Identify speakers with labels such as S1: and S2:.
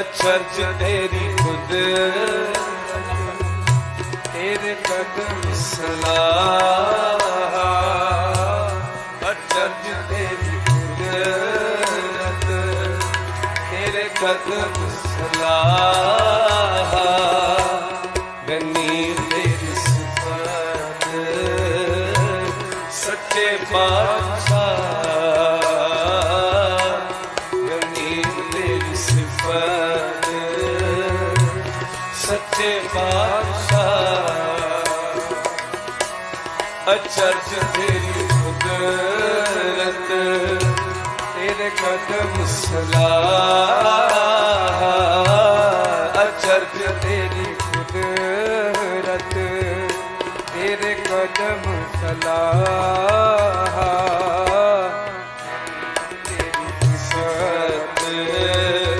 S1: ਅਚਰਜ ਤੇਰੀ ਖੁਦ। ਤੇਰੇ ਕਦਮ ਸਲਾਹ। ਅਚਰਜ ਤੇਰੀ ਕੁਦਰਤ। ਤੇਰੇ ਕਦਮ ਸਲਾਹ। ਗਨੀ ਤੇਰੀ ਸਿਫਤ ਸੱਚੇ ਪਾਤਸ਼ਾਹ। ਸੱਚੇ ਬਾਦਸ਼ਾਹ ਅਚਰਜ ਤੇਰੀ ਕੁਦਰਤ ਤੇਰੇ ਕਦਮ ਸਲਾਹ। ਅਚਰਜ ਤੇਰੀ ਕੁਦਰਤ ਤੇਰੇ ਕਦਮ ਸਲਾਹ।